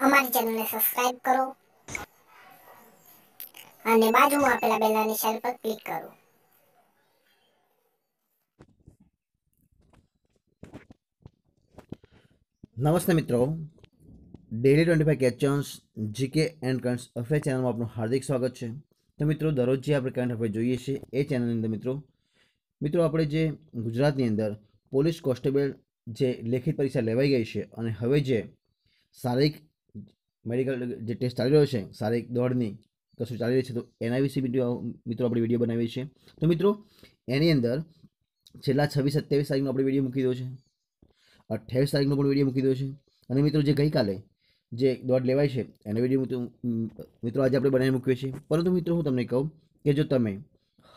અમારી ચેનલને સબસ્ક્રાઇબ કરો. અને બાજુમાં આપેલા બેલના નિશાન પર ક્લિક કરો. નમસ્તે મિત્રો. ડેલી ટ્વેન્ટી ફાઈવ કેચન્સ જીકે એન્ડ કરંટ્સ અફેર ચેનલમાં આપનું હાર્દિક સ્વાગત છે. તો મિત્રો, દરરોજ જે આપણે કરંટ અફેર જોઈએ છીએ એ ચેનલની અંદર મિત્રો મિત્રો આપણે જે ગુજરાતની અંદર પોલીસ કોન્સ્ટેબલ જે લેખિત પરીક્ષા લેવાઈ ગઈ છે અને હવે જે શારીરિક મેડિકલ જે ટેસ્ટ ચાલી રહ્યો છે શારીરિક દોડની કશું ચાલી રહી છે, તો એના વિશે મિત્રો આપણે વીડિયો બનાવીએ છીએ તો મિત્રો, એની અંદર છેલ્લા છવ્વીસ, સત્યાવીસ તારીખનો આપણે વીડિયો મૂકી દો છે. અઠ્યાવીસ તારીખનો પણ વીડિયો મૂકી દો છે. અને મિત્રો, જે ગઈકાલે જે દોડ લેવાય છે, એનો વીડિયો મિત્રો આજે આપણે બનાવી મૂકીએ છીએ. પરંતુ મિત્રો, હું તમને કહું કે જો તમે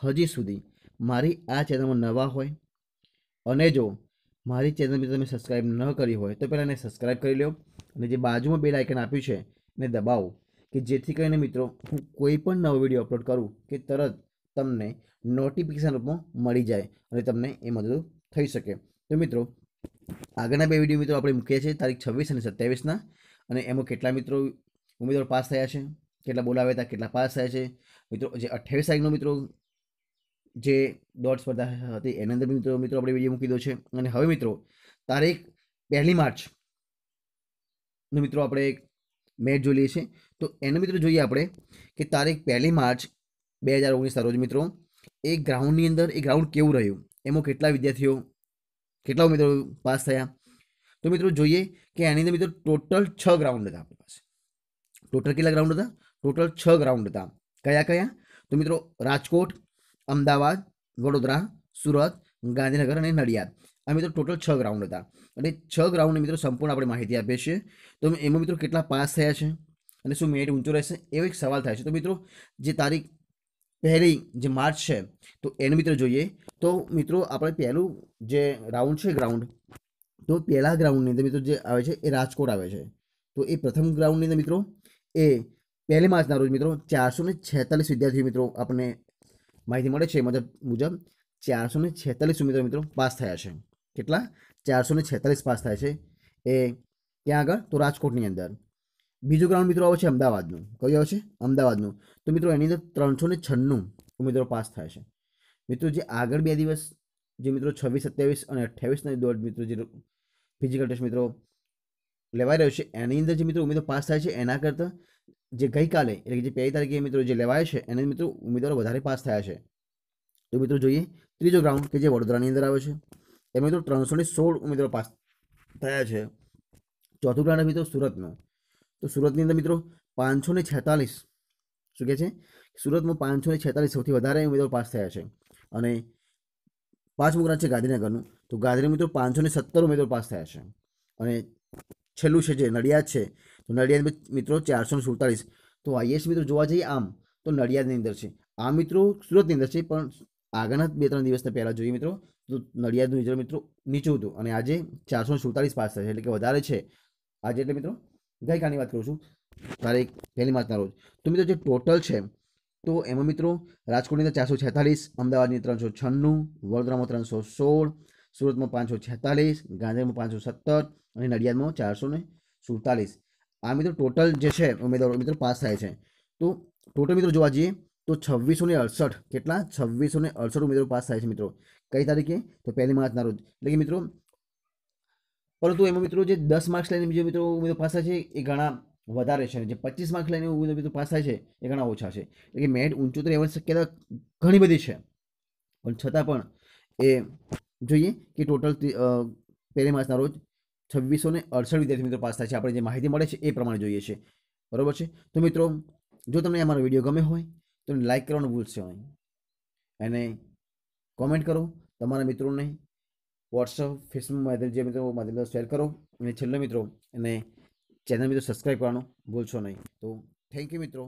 હજી સુધી મારી આ ચેનલમાં નવા હોય અને જો મારી ચેનલ મિત્રો તમે સબસ્ક્રાઈબ ન કરી હોય, તો પહેલાં એને સબસ્ક્રાઈબ કરી લો અને જે બાજુમાં બેલ આઇકન આપ્યું છે, એને દબાવો. કે જેથી કરીને મિત્રો, હું કોઈ પણ નવો વીડિયો અપલોડ કરું કે તરત તમને નોટિફિકેશન રૂપમાં મળી જાય અને તમને એ મદદ થઈ શકે. તો મિત્રો, આગળના બે વીડિયો મિત્રો આપણે મૂકીએ છીએ, તારીખ છવ્વીસ અને સત્યાવીસના. અને એમાં કેટલા મિત્રો ઉમેદવાર પાસ થયા છે, કેટલા બોલાવ્યા હતા, કેટલા પાસ થયા છે. મિત્રો, જે અઠ્યાવીસ તારીખનો મિત્રો, જે દોડ સ્પર્ધા હતી, એના અંદર મિત્રો મિત્રો આપણે વીડિયો મૂકી દો છે. અને હવે મિત્રો, તારીખ પહેલી માર્ચ મિત્રો આપણે એક મેચ જોઈ લઈએ છીએ. તો એનો મિત્રો જોઈએ આપણે કે તારીખ પહેલી માર્ચ બે હજાર ઓગણીસના રોજ મિત્રો એ ગ્રાઉન્ડની અંદર એ ગ્રાઉન્ડ કેવું રહ્યું? એમાં કેટલા વિદ્યાર્થીઓ, કેટલા મિત્રો પાસ થયા? તો મિત્રો જોઈએ કે એની અંદર મિત્રો ટોટલ છ ગ્રાઉન્ડ હતા આપણી પાસે. ટોટલ કેટલા ગ્રાઉન્ડ હતા? ટોટલ છ ગ્રાઉન્ડ હતા. કયા કયા? તો મિત્રો રાજકોટ, અમદાવાદ, વડોદરા, સુરત, ગાંધીનગર અને નડિયાદ. આ મિત્રો ટોટલ છ ગ્રાઉન્ડ હતા. અને છ ગ્રાઉન્ડની મિત્રો સંપૂર્ણ આપણે માહિતી આપીએ છીએ. તો એમાં મિત્રો કેટલા પાસ થયા છે? અને શું મેરિટ ઊંચો રહેશે? એવો એક સવાલ થાય છે. તો મિત્રો, જે તારીખ પહેલી જે માર્ચ છે, તો એને મિત્રો જોઈએ. તો મિત્રો, આપણે પહેલું જે રાઉન્ડ છે ગ્રાઉન્ડ તો પહેલા ગ્રાઉન્ડની અંદર મિત્રો જે આવે છે, એ રાજકોટ આવે છે. તો એ પ્રથમ ગ્રાઉન્ડની અંદર મિત્રો, એ પહેલી માર્ચના રોજ મિત્રો ચારસો ને છેતાલીસ વિદ્યાર્થીઓ મિત્રો આપણને માહિતી મળે છે. મતલબ મુજબ ચારસો ને છેતાલીસ ઉમેદવારો મિત્રો પાસ થયા છે. કેટલા? ચારસો ને છેતાલીસ પાસ થાય છે. એ ત્યાં આગળ? તો રાજકોટની અંદર. બીજું ગ્રાઉન્ડ મિત્રો આવે છે અમદાવાદનું. કયું આવે છે? અમદાવાદનું. તો મિત્રો એની અંદર ત્રણસો ને છન્નું ઉમેદવારો પાસ થાય છે. મિત્રો જે આગળ બે દિવસ, જે મિત્રો છવ્વીસ, સત્યાવીસ અને અઠ્યાવીસના દોઢ મિત્રો જે ફિઝિકલ ટેસ્ટ મિત્રો લેવાઈ રહ્યો છે, એની અંદર જે મિત્રો ઉમેદવારો પાસ થાય છે, એના કરતાં જે ગઈકાલે, એટલે કે જે પહેલી તારીખે મિત્રો જે લેવાય છે, એને મિત્રો ઉમેદવારો વધારે પાસ થયા છે. તો મિત્રો જોઈએ, ત્રીજો ગ્રાઉન્ડ કે જે વડોદરાની અંદર આવે છે. એમાં મિત્રો ત્રણસો ને સોળ ઉમેદવારો પાસ થયા છે. ચોથું ગ્રાઉન્ડ મિત્રો સુરતનો. તો સુરતની અંદર મિત્રો પાંચસો ને છેતાલીસ, શું કહે છે? સુરતમાં પાંચસો ને છેતાલીસ સૌથી વધારે ઉમેદવારો પાસ થયા છે. અને પાંચમું ગ્રાઉન્ડ છે ગાંધીનગરનું. તો ગાંધીનગર મિત્રો પાંચસો ને સત્તર ઉમેદવારો પાસ થયા છે. અને છેલ્લું છે જે નડિયાદ છે. તો નડિયાદ મિત્રો ચારસો ને સુડતાલીસ. તો આઈએસ મિત્રો જોવા જઈએ આમ, તો નડિયાદની અંદર છે. આ મિત્રો સુરતની અંદર છે, પણ આગળના બે ત્રણ દિવસના પહેલાં જોઈએ મિત્રો, તો નડિયાદનું રિઝલ્ટ મિત્રો નીચું હતું અને આજે ચારસો સુડતાલીસ પાસ થશે, એટલે કે વધારે છે. આજે એટલે મિત્રો ગઈકાલની વાત કરું છું. તારીખ પહેલી માર્ચના રોજ તો મિત્રો જે ટોટલ છે, તો એમાં મિત્રો રાજકોટની અંદર ચારસો છેતાલીસ, અમદાવાદની ત્રણસો છન્નું, વડોદરામાં ત્રણસો સોળ, સુરતમાં પાંચસો છેતાલીસ ગાંધીમાં પાંચસો સત્તર અને નડિયાદમાં ચારસો ને સુડતાલીસ. આ મિત્રો ટોટલ જે છે, ઉમેદવારો મિત્રો પાસ થાય છે. તો ટોટલ મિત્રો જોવા જઈએ તો છવ્વીસો ને અડસઠ. કેટલા? છવ્વીસો ને અડસઠ ઉમેદવારો પાસ થાય છે મિત્રો. કઈ તારીખે? તો પહેલી માર્ચના રોજ. એટલે કે મિત્રો પરંતુ એમાં મિત્રો જે દસ માર્ક્સ લઈને બીજો મિત્રો ઉમેદવાર પાસ થાય છે, એ ઘણા વધારે છે. જે પચીસ માર્ક્સ લઈને ઉમેદવાર મિત્રો પાસ થાય છે, એ ઘણા ઓછા છે. એટલે કે મેટ ઊંચોતેર તો શક્યતા ઘણી બધી છે. પણ છતાં પણ એ જોઈએ કે ટોટલ પહેલી માર્ચના રોજ છવ્વીસો ને અડસઠ વિદ્યાર્થી મિત્રો પાસ થાય છે. આપણે જે માહિતી મળે છે એ પ્રમાણે જોઈએ છે. બરાબર છે? તો મિત્રો, જો તમને અમારો વીડિયો ગમે હોય તો લાઈક કરવાનું ભૂલશો નહીં. અને કોમેન્ટ કરો તમારા મિત્રોને વોટ્સઅપ ફેસબુક માધ્યમ જે મિત્રો માધ્યમ શેર કરો. અને છેલ્લો મિત્રો અને ચેનલ મિત્રો સબસ્ક્રાઈબ કરવાનું ભૂલશો નહીં. તો થેન્ક યુ મિત્રો.